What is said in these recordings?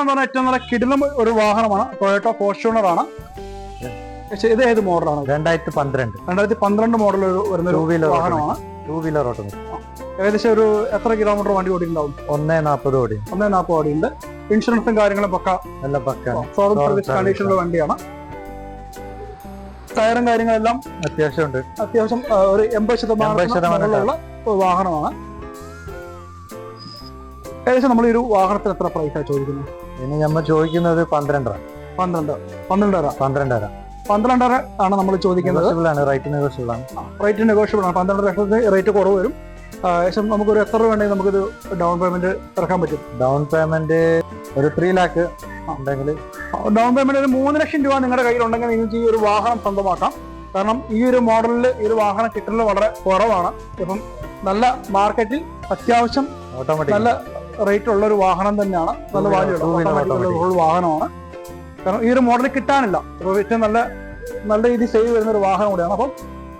എന്ന് പറഞ്ഞാൽ ഏറ്റവും നല്ല കിടിലം ഒരു വാഹനമാണ്. ടൊയോട്ടോ ഫോർച്യൂണർ ആണ്. പക്ഷേ ഇത് ഏത് മോഡലാണ്? രണ്ടായിരത്തി പന്ത്രണ്ട്. രണ്ടായിരത്തി പന്ത്രണ്ട് മോഡൽ വരുന്ന ടൂ വീലർ വാഹനമാണ്. ടൂ വീലർ ഓട്ടോ ഏകദേശം ഒരു എത്ര കിലോമീറ്റർ വണ്ടി ഓടിയിട്ടുണ്ടാവും? ഒന്നേ നാൽപ്പത് ഓടി. ഒന്നേ നാൽപ്പത് ഓടി ഉണ്ട് ഇൻഷുറൻസും കാര്യങ്ങളും പക്ക. നല്ല പക്കാണ്. സർവീസ് കണ്ടീഷനുള്ള വണ്ടിയാണ്. ടയറും കാര്യങ്ങളെല്ലാം അത്യാവശ്യം ഉണ്ട് അത്യാവശ്യം ഒരു എൺപത് ശതമാനം 80% മുകളിലുള്ള ഒരു വാഹനമാണ്. ഏകദേശം നമ്മൾ ഒരു വാഹനത്തിന് എത്ര പ്രൈസാണ് ചോദിക്കുന്നത്? ഇനി നമ്മൾ ചോദിക്കുന്നത് പന്ത്രണ്ടര. പന്ത്രണ്ട് പന്ത്രണ്ടര. പന്ത്രണ്ടര. പന്ത്രണ്ടര ആണ് നമ്മൾ ചോദിക്കുന്നത്. റൈറ്റ് നെഗോഷ്യബിൾ ആണ്. റേറ്റ് നെഗോഷ്യബിൾ ആണ്. പന്ത്രണ്ട് ലക്ഷത്തിന് റേറ്റ് കുറവ് വരും. ഏകദേശം നമുക്കൊരു എത്ര രൂപ വേണമെങ്കിൽ നമുക്കൊരു ഡൗൺ പേയ്മെന്റ് ഇറക്കാൻ പറ്റും. ഡൗൺ പേയ്മെന്റ് ഒരു ത്രീ ലാക്ക് ഉണ്ടെങ്കിൽ. ഡൗൺ പേയ്മെന്റ് ഒരു മൂന്ന് ലക്ഷം രൂപ നിങ്ങളുടെ കയ്യിലുണ്ടെങ്കിൽ നിങ്ങൾക്ക് ഈ ഒരു വാഹനം സ്വന്തമാക്കാം. കാരണം ഈ ഒരു മോഡലിൽ ഈ ഒരു വാഹനം കിട്ടുന്നത് വളരെ കുറവാണ്. ഇപ്പം നല്ല മാർക്കറ്റിൽ അത്യാവശ്യം ഓട്ടോമാറ്റിക് നല്ല റേറ്റ് ഉള്ള ഒരു വാഹനം തന്നെയാണ്. നല്ല വാല്യുള്ള വാഹനമാണ്. കാരണം ഈ ഒരു മോഡൽ കിട്ടാനില്ല. അപ്പോൾ ഏറ്റവും നല്ല നല്ല രീതിയിൽ സേവ് വരുന്ന ഒരു വാഹനം കൂടിയാണ്. അപ്പം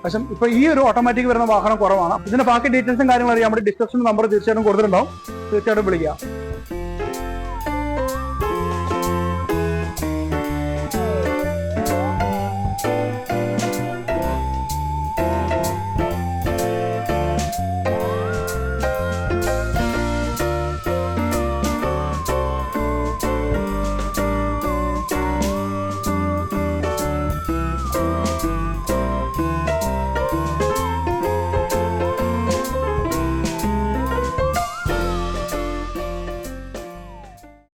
പക്ഷേ ഇപ്പൊ ഈ ഒരു ഓട്ടോമാറ്റിക് വരുന്ന വാഹനം കുറവാണ്. ഇതിന്റെ ബാക്കി ഡീറ്റെയിൽസും കാര്യങ്ങളും അറിയാൻ വേണ്ടി ഡിസ്ക്രിപ്ഷൻ നമ്പർ തീർച്ചയായിട്ടും കൊടുത്തിട്ടുണ്ടാവും. തീർച്ചയായിട്ടും വിളിക്കുക